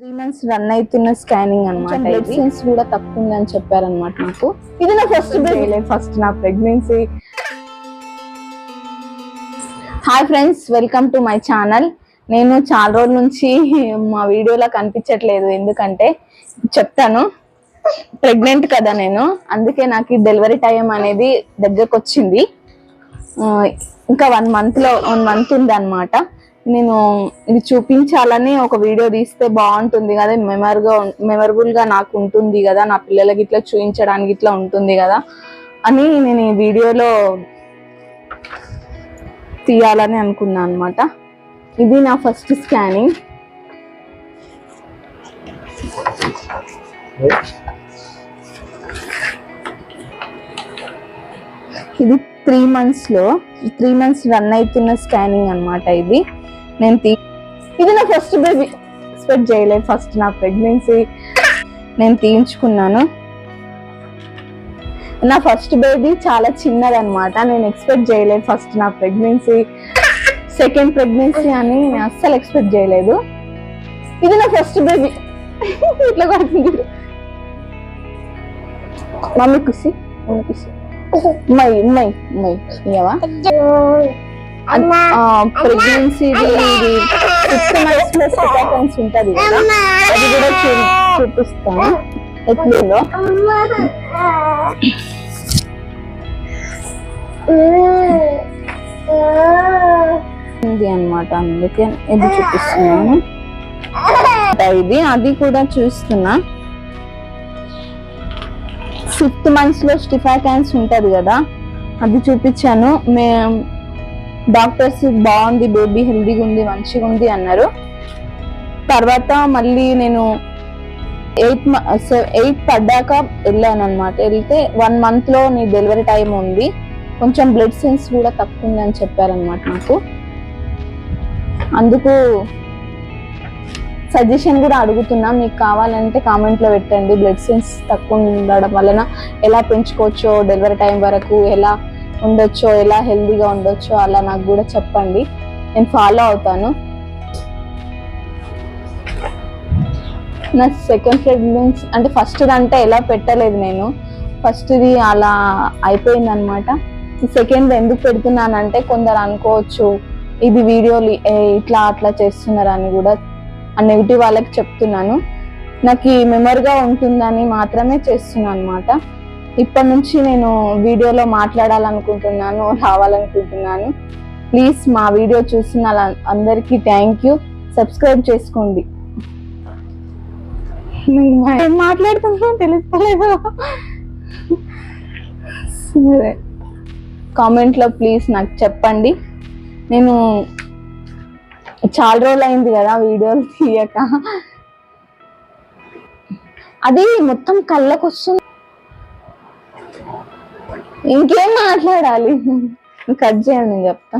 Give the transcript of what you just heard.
Three months run అవుతున్న scanning అనమాట blood sense కూడా తక్కువ ఉంది అని చెప్పారనమాట నాకు ఇది నా ఫస్ట్ ఫస్ట్ నా pregnancy hi friends welcome to my channel నేను చాలా రోజుల నుంచి మా వీడియోలో కనిపించట్లేదు ఎందుకంటే చెప్తాను. ప్రెగ్నెంట్ కదా నేను అందుకే నాకు ఈ డెలివరీ టైం అనేది దగ్గరకు వచ్చింది ఇంకా వన్ మంత్లో వన్ మంత్ ఉంది అనమాట నేను ఇది చూపించాలని ఒక వీడియో తీస్తే బాగుంటుంది కదా మెమర్గా మెమరబుల్గా నాకు ఉంటుంది కదా నా పిల్లలకి ఇట్లా చూపించడానికి ఇట్లా ఉంటుంది కదా అని నేను ఈ వీడియోలో తీయాలని అనుకున్నా అనమాట ఇది నా ఫస్ట్ స్కానింగ్. ఇది త్రీ మంత్స్లో త్రీ మంత్స్ రన్ అవుతున్న స్కానింగ్ అన్నమాట ఇది. నేను తీ ఇది నా ఫస్ట్ బేబీ ఎక్స్పెక్ట్ చేయలేదు. ఫస్ట్ నా ప్రెగ్నెన్సీ నేను తీయించుకున్నాను. నా ఫస్ట్ బేబీ చాలా చిన్నది అనమాట నేను ఎక్స్పెక్ట్ చేయలేదు ఫస్ట్ నా ప్రెగ్నెన్సీ సెకండ్ ప్రెగ్నెన్సీ అని నేను అస్సలు ఎక్స్పెక్ట్ చేయలేదు. ఇది నా ఫస్ట్ బేబీ ఇట్లా పడుతుంది మమ్మీ కుసి mummy కుసి my my my pregnancy fifth మంత్స్లో సెకండ్స్ ఉంటది కదా. అది కూడా చూ- చూపిస్తాను. ఎట్లుందో. ఉంది అన్నమాట అందుకే ఇది చూపిస్తున్నాను. ఇది అది కూడా చూస్తున్నా. ఫిఫ్త్ మంత్స్లో స్టిఫా క్యాన్స్ ఉంటది కదా. అది చూపించాను. మే డాక్టర్స్ బాగుంది బేబీ హెల్దీగా ఉంది మంచిగా ఉంది అన్నారు. తర్వాత మళ్ళీ నేను ఎయిత్ ఎయిత్ పడ్డాక వెళ్ళాను అనమాట వెళ్తే వన్ మంత్లో నీ డెలివరీ టైం ఉంది. కొంచెం బ్లడ్ సెన్స్ కూడా తక్కువ ఉంది అని చెప్పారనమాట నాకు. అందుకు సజెషన్ కూడా అడుగుతున్నా. మీకు కావాలంటే కామెంట్లో పెట్టండి. బ్లడ్ సెన్స్ తక్కువ ఉండడం వలన ఎలా పెంచుకోవచ్చో డెలివరీ టైం వరకు ఎలా ఉండొచ్చో ఎలా హెల్దీగా ఉండొచ్చో అలా నాకు కూడా చెప్పండి. నేను ఫాలో అవుతాను. నా సెకండ్ ప్రెగ్నెన్సీ అంటే ఫస్ట్ అంటే ఎలా పెట్టలేదు నేను. ఫస్ట్ది అలా అయిపోయింది అనమాట సెకండ్ ఎందుకు పెడుతున్నానంటే కొందరు అనుకోవచ్చు ఇది వీడియోలు ఇట్లా అట్లా చేస్తున్నారని కూడా ఆ నెగిటివ్ వాళ్ళకి చెప్తున్నాను. నాకు ఈ మెమరీగా ఉంటుందని మాత్రమే చేస్తున్నాను అనమాట ఇప్పటి నుంచి నేను వీడియోలో మాట్లాడాలనుకుంటున్నాను రావాలనుకుంటున్నాను. ప్లీజ్ మా వీడియో చూసిన అందరికీ థ్యాంక్ యూ సబ్స్క్రైబ్ చేసుకోండి. ఏం మాట్లాడుతున్నా తెలుస్తలేదు సరే. కామెంట్లో ప్లీజ్ నాకు చెప్పండి. నేను చాలా రోజులు అయింది కదా వీడియోలు తీయక. అది మొత్తం కళ్ళకు వస్తుంది ఇంకేం మాట్లాడాలి? కట్ చేయండి నేను చెప్తా.